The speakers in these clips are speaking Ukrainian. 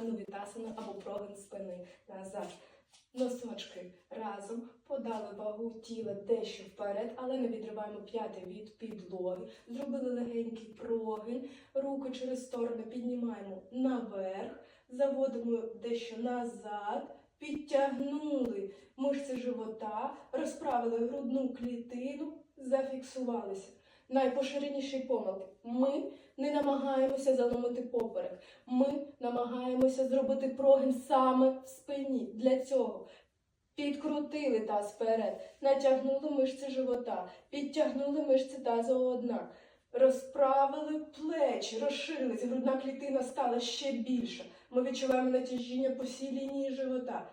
анувітасана або прогин спини назад. Носочки разом подали вагу тіла дещо вперед, але не відриваємо п'яти від підлоги. Зробили легенький прогин, руки через сторони піднімаємо наверх, заводимо дещо назад, підтягнули мишці живота, розправили грудну клітину, зафіксувалися. Найпоширеніші помилки. Ми не намагаємося заломити поперек. Ми намагаємося зробити прогин саме в спині. Для цього підкрутили таз вперед, натягнули мишці живота, підтягнули мишці тазу однак, розправили плечі, розширились, грудна клітина стала ще більша. Ми відчуваємо натяжіння по всій лінії живота.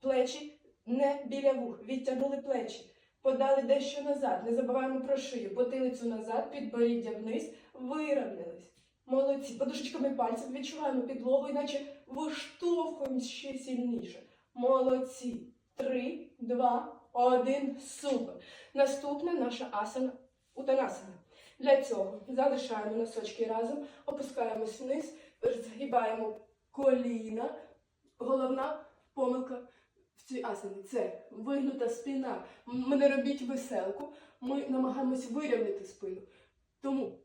Плечі не біля вух, відтягнули плечі. Подали дещо назад, не забуваємо про шию, потилицю назад, підборіддя вниз, виравнялись. Молодці. Подушечками пальців відчуваємо підлогу, іначе виштовхуємось ще сильніше. Молодці. Три, два, один. Супер. Наступна наша асана утанасана. Для цього залишаємо носочки разом, опускаємось вниз, згибаємо коліна. Головна помилка в цій асані це вигнута спина. Ми не робіть веселку, ми намагаємось вирівняти спину. Тому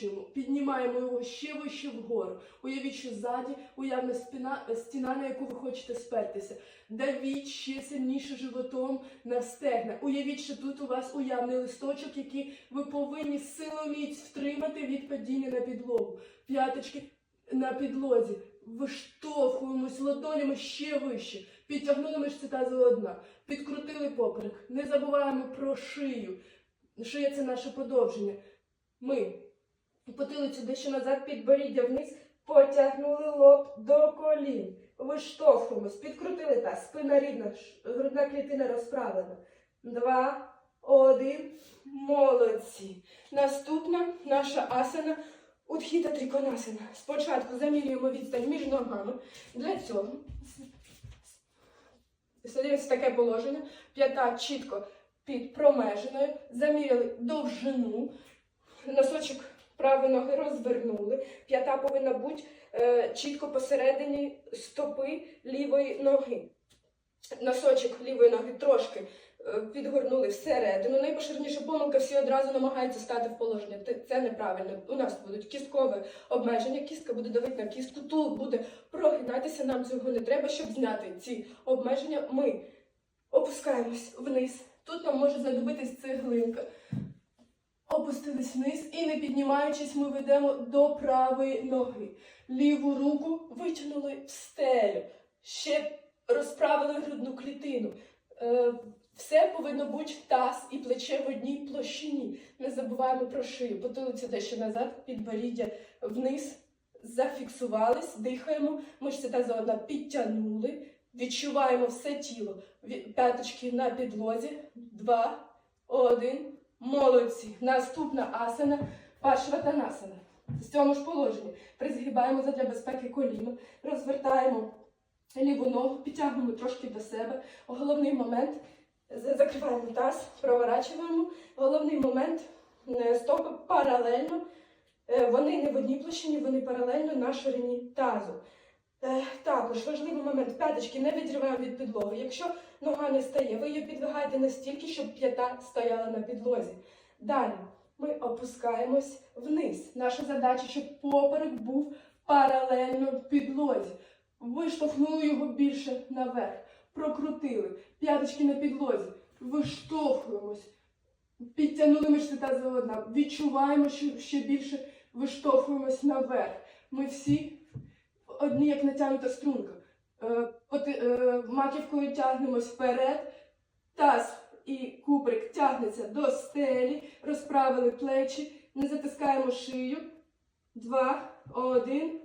прокручуємо, піднімаємо його ще вище вгору. Уявіть, що ззаді уявна спина, стіна, на яку ви хочете спертися. Давіть ще сильніше животом на стегна. Уявіть, що тут у вас уявний листочок, який ви повинні силоміць втримати від падіння на підлогу. П'яточки на підлозі. Виштовхуємось ладонями ще вище. Підтягнули мишці тазу одна. Підкрутили поперек. Не забуваємо про шию. Шия це наше подовження. Ми потилицю дещо назад, підборіддя вниз, потягнули лоб до колін. Виштовхуємось, підкрутили таз, спина рівна, грудна клітина розправлена. Два, один. Молодці. Наступна наша асана Утхіта триконасана. Спочатку замірюємо відстань між ногами. Для цього садимося таке положення. П'ята чітко під промеженою. Заміряли довжину. Носочок правої ноги розвернули. П'ята повинна бути е, чітко посередині стопи лівої ноги. Носочок лівої ноги трошки е, підгорнули всередину. Найпоширеніша помилка всі одразу намагаються стати в положення. Це неправильно. У нас будуть кісткові обмеження, кістка буде давити на кістку, тул буде прогинатися. Нам цього не треба, щоб зняти ці обмеження. Ми опускаємось вниз. Тут нам може знадобитись цеглинка. Опустились вниз і не піднімаючись, ми ведемо до правої ноги. Ліву руку витягнули в стелю. Ще розправили грудну клітину. Е, все повинно бути таз і плече в одній площині. Не забуваємо про шию. Потилицю дещо назад, підборіддя вниз. Зафіксувались, дихаємо. Мишці тазу одна підтягнули. Відчуваємо все тіло. П'яточки на підлозі. Два, один. Молодці. Наступна асана пашватанасана. В цьому ж положенні призгибаємо задля безпеки коліно, розвертаємо ліву ногу, підтягуємо трошки до себе. Головний момент закриваємо таз, проворачуємо. Головний момент е, стопи паралельно. Е, Вони не в одній площині, вони паралельно на ширині тазу. Е, Також важливий момент п'яточки не відриваємо від підлоги. Якщо нога не стає, ви її підвигаєте настільки, щоб п'ята стояла на підлозі. Далі ми опускаємось вниз. Наша задача, щоб поперек був паралельно підлозі. Виштовхнули його більше наверх. Прокрутили. П'яточки на підлозі. Виштовхуємось. Підтягнули мишці та одна. Відчуваємо, що ще більше виштовхуємось наверх. Ми всі одні, як натягнута струнка. Е, е, маківкою тягнемось вперед. Таз і куприк тягнеться до стелі. Розправили плечі. Не затискаємо шию. Два, один.